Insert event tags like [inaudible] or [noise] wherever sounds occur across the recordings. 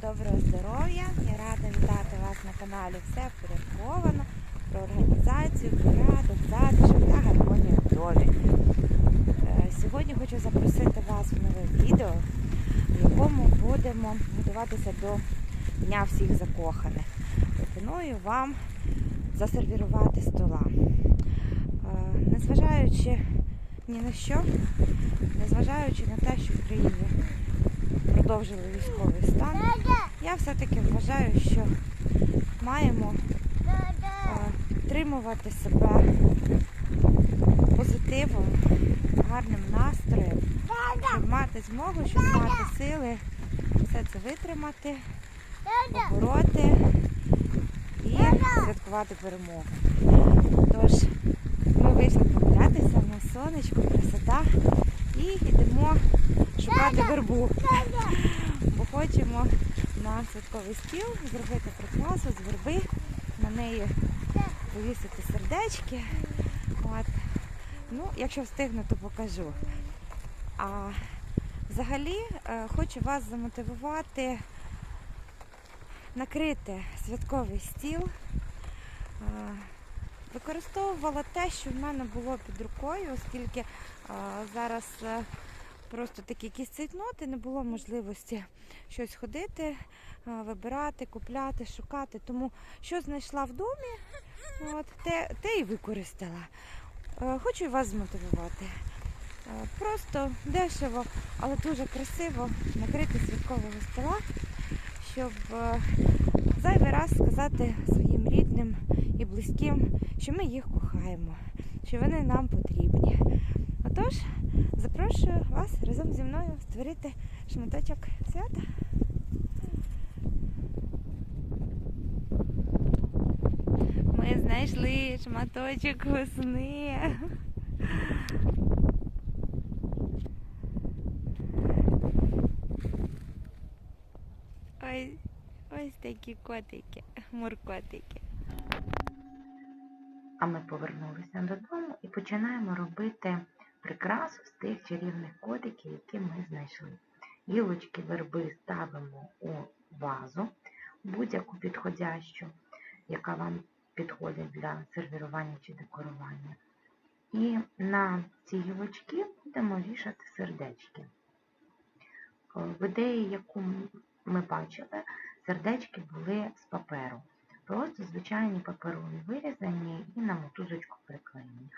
доброго здоров'я. Я рада вітати вас на каналі Все впорядковано про організацію, порядок, затишок та гармонію в домі. Е, Сьогодні хочу запросити вас в нове відео, в якому будемо готуватися до Дня всіх закоханих. Пропоную вам засервірувати стола. Е, Незважаючи ні на що, незважаючи на те, що в країні продовжили військовий стан, я все-таки вважаю, що маємо е, підтримувати себе позитивом, гарним настроєм, щоб мати змогу, щоб мати сили все це витримати, побороти і святкувати перемогу. Тож ми вийшли погулятися на сонечку, красота і йдемо шукати вербу. Бо хочемо на святковий стіл зробити прикрасу з верби, на неї повісити сердечки. От. Ну, якщо встигну, то покажу. А взагалі е, хочу вас замотивувати накрити святковий стіл. Е, Використовувала те, що в мене було під рукою, оскільки е, зараз просто такі якісь цейтноти, не було можливості щось ходити, е, вибирати, купляти, шукати. Тому що знайшла в домі, от, те, те і використала. Е, Хочу вас змотивувати. Е, Просто дешево, але дуже красиво накрити святкового стола, щоб зайвий раз сказати своїм рідним і близьким, що ми їх кохаємо, що вони нам потрібні. Отож, запрошую вас разом зі мною створити шматочок свята. Ми знайшли шматочок весни. Ось, ось такі котики, муркотики. А ми повернулися додому і починаємо робити прикрасу з тих чарівних котиків, які ми знайшли. Гілочки верби ставимо у вазу, будь-яку підходящу, яка вам підходить для сервірування чи декорування. І на ці гілочки будемо вішати сердечки. В ідеї, яку ми бачили, сердечки були з паперу. Просто звичайні паперові вирізані і на мотузочку приклеєні.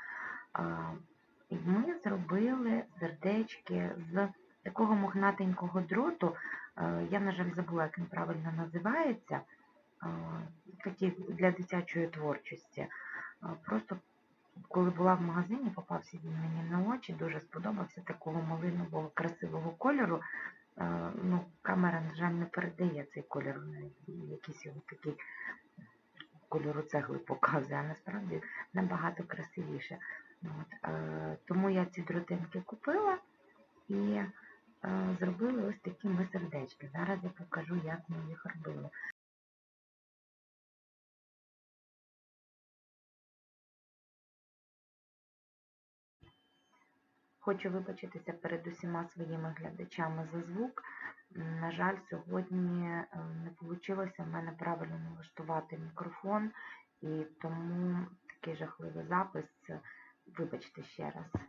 І ми зробили сердечки з такого мохнатенького дроту. Е, Я, на жаль, забула, як він правильно називається. Е, Такі для дитячої творчості. Е, Просто коли була в магазині, попався він мені на очі, дуже сподобався такого малинового красивого кольору. Ну, камера, на жаль, не передає цей кольор, якийсь його такий кольору цегли показує, а насправді набагато красивіше. От, е, тому я ці дротинки купила і е, зробили ось такі ми сердечки. Зараз я покажу, як ми їх робили. Хочу вибачитися перед усіма своїми глядачами за звук. На жаль, сьогодні е, не вийшло в мене правильно налаштувати мікрофон, і тому такий жахливий запис. Вибачте ще раз.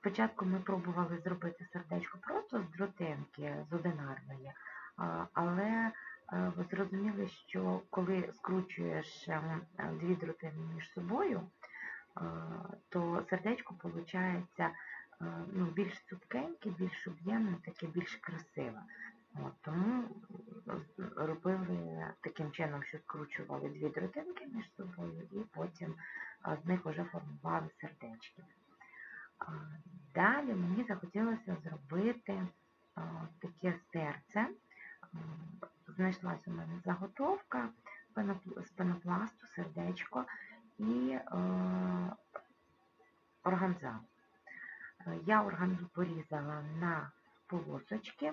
Спочатку ми пробували зробити сердечко просто з дротинки, з одинарної, але е, ви зрозуміли, що коли скручуєш е, дві дротини між собою, е, то сердечко виходить ну, більш цупкеньке, більш об'ємне, таке більш красиве. От, тому робили таким чином, що скручували дві дротинки між собою і потім з них вже формували сердечки. Далі мені захотілося зробити таке серце. Знайшлася у мене заготовка з пенопласту, сердечко і органза. Я органзу порізала на полосочки.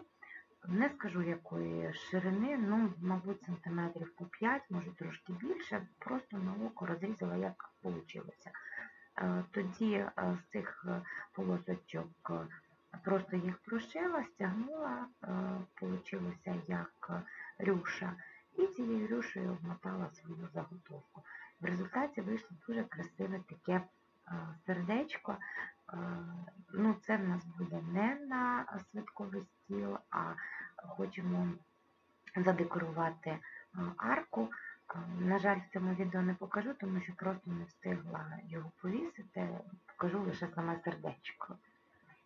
Не скажу якої ширини, ну, мабуть, сантиметрів по 5, може трошки більше, просто на око розрізала, як вийшло. е, тоді е, з цих е, полосочок просто їх прошила, стягнула, вийшло як рюша, і цією рюшею обмотала свою заготовку. В результаті вийшло дуже красиве таке сердечко. Ну, це в нас буде не на святковий стіл, а хочемо задекорувати арку. На жаль, в цьому відео не покажу, тому що просто не встигла його повісити. Покажу лише саме сердечко,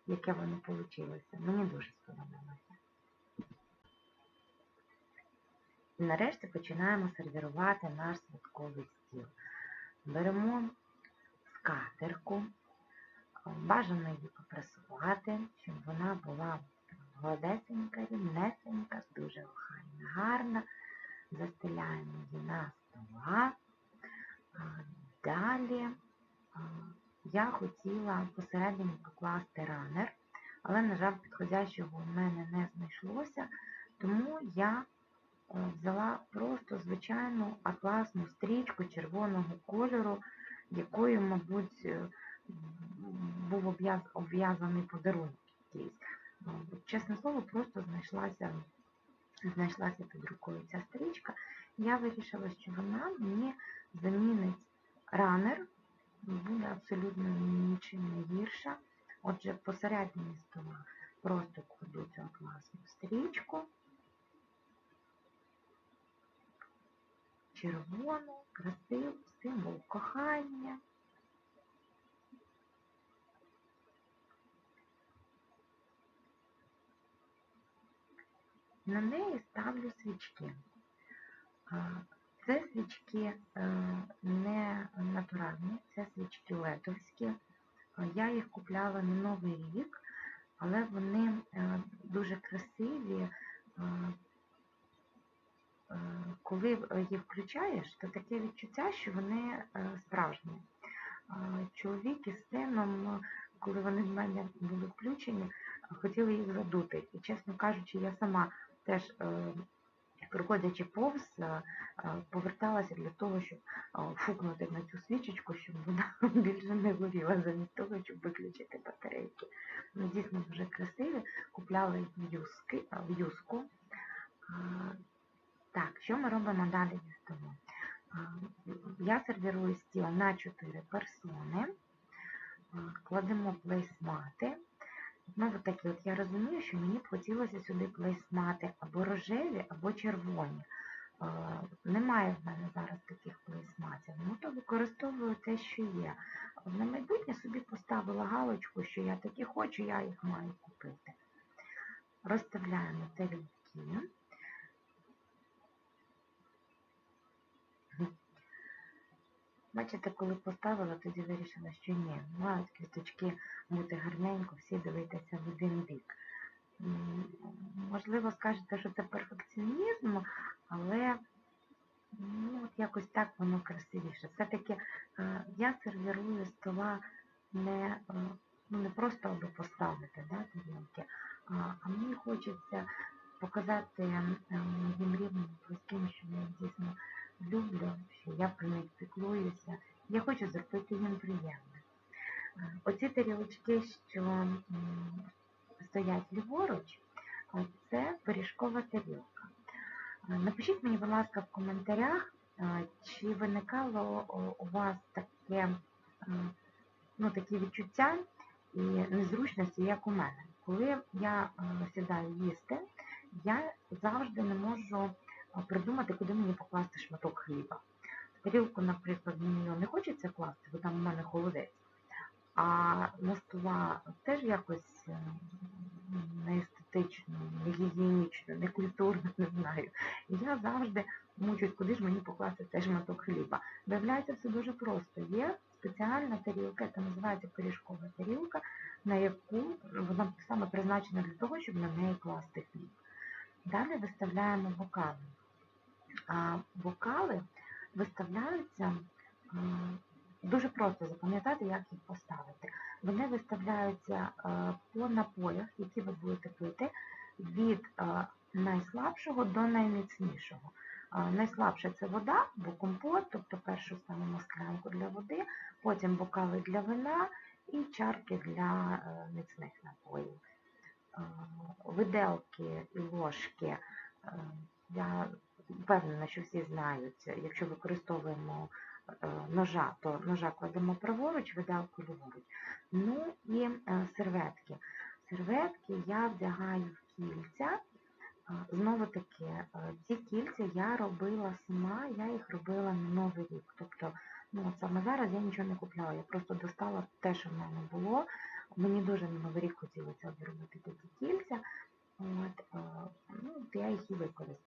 яке воно вийшло. Мені дуже сподобалося. І нарешті починаємо сервірувати наш святковий стіл. Беремо скатерку, бажано її попресувати, щоб вона була гладесенька, рівнесенька, дуже охайна, гарна. Застеляємо її на стола. Далі я хотіла посередині покласти ранер, але, на жаль, підходящого у мене не знайшлося, тому я е, взяла просто звичайну атласну стрічку червоного кольору, якою, мабуть, е, був обв'яз- обв'язаний подарунок якийсь. Ну, Чесне слово, просто знайшлася, знайшлася під рукою ця стрічка. Я вирішила, що вона мені замінить ранер, буде абсолютно нічим не гірша. Отже, посередині стола просто кладу цю атласну стрічку. Червону, красиву, символ кохання. На неї ставлю свічки. Це свічки е, не натуральні, це свічки летовські. Я їх купляла на Новий рік, але вони е, дуже красиві. Е, Коли їх включаєш, то таке відчуття, що вони справжні. Чоловік із сином, коли вони в мене були включені, хотіли їх задути. І, чесно кажучи, я сама теж, е, проходячи повз, е, е, поверталася для того, щоб фукнути на цю свічечку, щоб вона [laughs] більше не горіла, замість того, щоб виключити батарейки. Ну, дійсно дуже красиві. Купляла їх в, юски, е, в юску. Так, що ми робимо далі столом? А, Я сервірую стіл на 4 персони, кладемо плейсмати. Знову таки, от я розумію, що мені б хотілося сюди плейсмати або рожеві, або червоні. Немає в мене зараз таких плейсматів, ну то використовую те, що є. На майбутнє собі поставила галочку, що я такі хочу, я їх маю купити. Розставляємо тарілки. Бачите, коли поставила, тоді вирішила, що ні, мають квіточки бути гарненько, всі дивитися в один бік. Можливо, скажете, що це перфекціонізм, але ну, от якось так воно красивіше. Все-таки е, я сервірую стола не, е, ну, не просто аби поставити да, тарілки, а, мені хочеться показати ем, моїм рідним близьким, що я дійсно люблю, що я про них піклуюся. Я хочу зробити їм приємне. Е, Оці тарілочки, що стоять ліворуч, це пиріжкова тарілка. Напишіть мені, будь ласка, в коментарях, чи виникало у вас таке, ну, такі відчуття і незручності, як у мене. Коли я сідаю їсти, я завжди не можу придумати, куди мені покласти шматок хліба. Тарілку, наприклад, мені не хочеться класти, бо там у мене холодець. А стола теж якось е, не естетично, не гігієнічно, не культурно, [laughs] не знаю. І я завжди мучусь, куди ж мені покласти цей шматок хліба. Виявляється, все дуже просто. Є спеціальна тарілка, яка називається пиріжкова тарілка, на яку вона саме призначена для того, щоб на неї класти хліб. Далі виставляємо бокали. А бокали виставляються дуже просто запам'ятати, як їх поставити. Вони виставляються а, по напоях, які ви будете пити, від а, найслабшого до найміцнішого. А, Найслабше це вода, бо компот, тобто першу ставимо склянку для води, потім бокали для вина і чарки для е, міцних напоїв. Е, Виделки і ложки. е, Я впевнена, що всі знають, якщо використовуємо е, ножа, то ножа кладемо праворуч, виделку ліворуч. Ну і е, серветки. Серветки я вдягаю в кільця. Е, Знову таки, е, ці кільця я робила сама, я їх робила на Новий рік. Тобто, ну от саме зараз я нічого не купляла, я просто достала те, що в мене було. Мені дуже на Новий рік хотілося зробити такі кільця. От, е, ну, я їх і використала.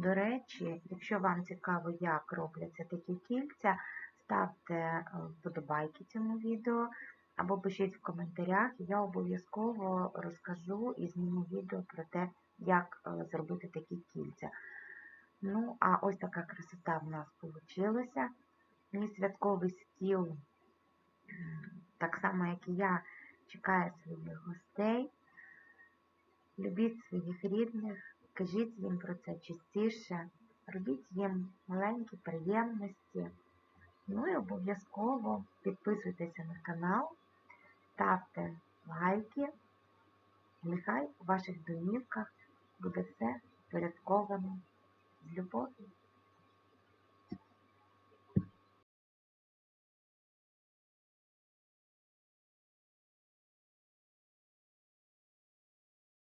До речі, якщо вам цікаво, як робляться такі кільця, ставте е, вподобайки цьому відео або пишіть в коментарях, я обов'язково розкажу і зніму відео про те, як е, зробити такі кільця. Ну, а ось така красота в нас вийшла. Мій святковий стіл, так само, як і я, чекає своїх гостей. Любіть своїх рідних, Кажіть їм про це частіше, робіть їм маленькі приємності. Ну і обов'язково підписуйтеся на канал, ставте лайки, нехай у ваших домівках буде все впорядковано з любов'ю.